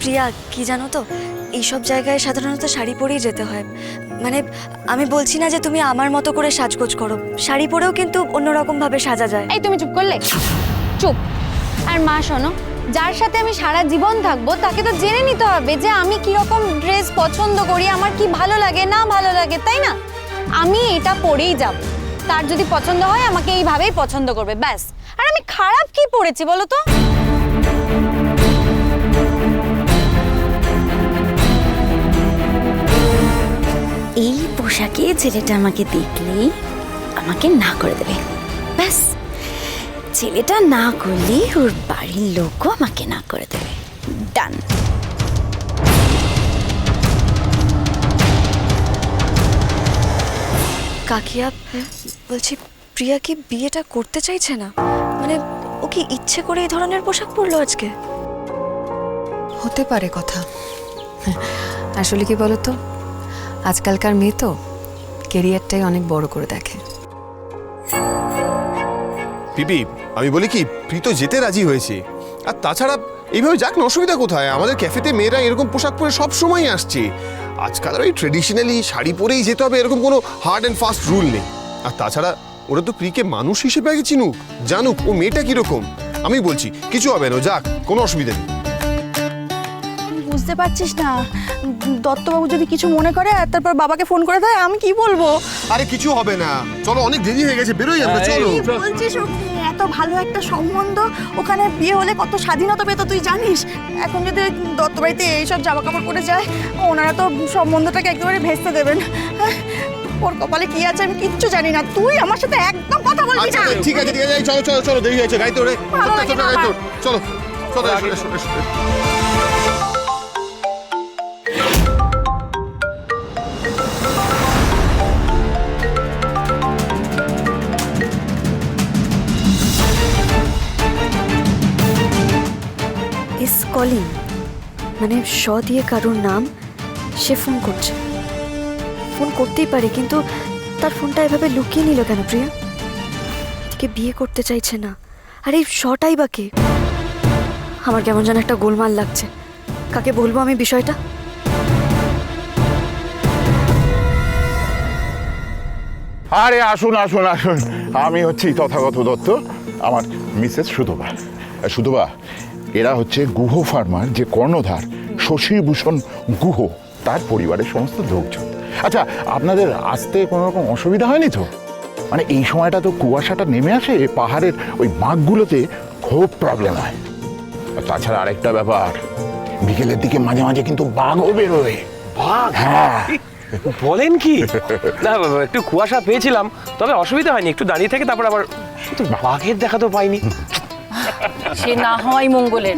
প্রিয়া, কি জানো তো? এইসব জায়গায় সাধারণত শাড়ি পরেই যেতে হয়। মানে আমি বলছি না যে তুমি আমার মতো করে সাজগোজ করো। শাড়ি পরেও কিন্তু অন্যরকম ভাবে সাজা যায়। এই তুমি চুপ করলে? চুপ। আর মা, শোনো, যার সাথে আমি সারা জীবন থাকব, তাকে তো জেনে নিতে হবে যে আমি কি রকম ড্রেস পছন্দ করি, আমার কি ভালো লাগে, না ভালো লাগে, তাই না? আমি এটা পরেই যাব। তার যদি পছন্দ হয়, আমাকে এইভাবেই পছন্দ করবে, ব্যাস। আর আমি খারাপ কি পড়েছি বলো তো? এই পোশাকে ছেলেটা আমাকে দেখলেই আমাকে না করে দেবে। ব্যাস। ছেলেটা না করলে ওর বাড়ির লোকও আমাকে না করে দেবে। ডান। কাকিয়া বলছি প্রিয়া কি বিয়েটা করতে চাইছে না? মানে ও কি ইচ্ছে করে এই ধরনের পোশাক পরলো আজকে? হতে পারে কথা। আসলে কি বলতো? আজকালকার মেয়ে তো কেরিয়ারটাই অনেক বড় করে দেখে। পিপি, আমি বলি কি, প্রীত যেতে রাজি হয়েছে। আর তাছাড়া এইভাবে যাক না, অসুবিধা কোথায়? আমাদের ক্যাফেতে মেয়েরা এরকম পোশাক পরে সব সময় আসছে। আজকাল ওই ট্রেডিশনালি শাড়ি পরেই যেতে হবে এরকম কোনো হার্ড অ্যান্ড ফাস্ট রুল নেই। আর তাছাড়া ওরা তো প্রিকে মানুষ হিসেবে আগে চিনুক, জানুক, ও মেয়েটা কীরকম? আমি বলছি, কিছু হবে না, যাক, কোনো অসুবিধা নেই। বুঝতে পারছিস না। দত্তবাবু যদি কিছু মনে করে আর তারপর বাবাকে ফোন করে দেয় আমি কি বলব? আরে কিছু হবে না। চলো অনেক দেরি হয়ে গেছে বেরোই আমরা চলো। বলছিস এত ভালো একটা সম্বন্ধ। ওখানে বিয়ে হলে কত স্বাধীনতা পেতো তুই জানিস? এখন যদি দত্তবাড়িতে এইসব জামা কাপড় পরে যায় ওনারা তো সম্বন্ধটাকে একেবারে ভেস্তে দেবেন। হ্যাঁ, ওর কপালে কি আছে আমি কিচ্ছু জানি না। তুই আমার সাথে একদম কথা বলবি আচ্ছা না। ঠিক আছে ঠিক আছে চলো চলো চলো দেরি হয়েছে ভালো লাগে না গাড়ি আমার। তোর চলো চলো কলিং মানে স দিয়ে কারোর নাম সে ফোন করছে। ফোন করতেই পারে, কিন্তু তার ফোনটা এভাবে লুকিয়ে নিল কেন প্রিয়া? এদিকে বিয়ে করতে চাইছে না। আর এই শটাই বা কে? আমার কেমন যেন একটা গোলমাল লাগছে। কাকে বলব আমি বিষয়টা? আরে আসুন আসুন আসুন। আমি হচ্ছি তথাগত দত্ত, আমার মিসেস সুধবা। সুধবা এরা হচ্ছে গুহ ফার্মার যে কর্ণধার শশীভূষণ গুহ তার পরিবারের সমস্ত লোকজন। আচ্ছা আপনাদের আসতে কোনো রকম অসুবিধা হয়নি তো? মানে এই সময়টা তো কুয়াশাটা নেমে আসে পাহাড়ের ওই বাঁকগুলোতে খুব প্রবলেম হয়। আর তাছাড়া আরেকটা ব্যাপার বিকেলের দিকে মাঝে মাঝে কিন্তু বাঘও বেরোয়। বাঘ? হ্যাঁ। বলেন কি? না একটু কুয়াশা পেয়েছিলাম তবে অসুবিধা হয়নি একটু দাঁড়িয়ে থেকে তারপর আবার বাঘের দেখা তো পাইনি। সে না হয় মঙ্গলের।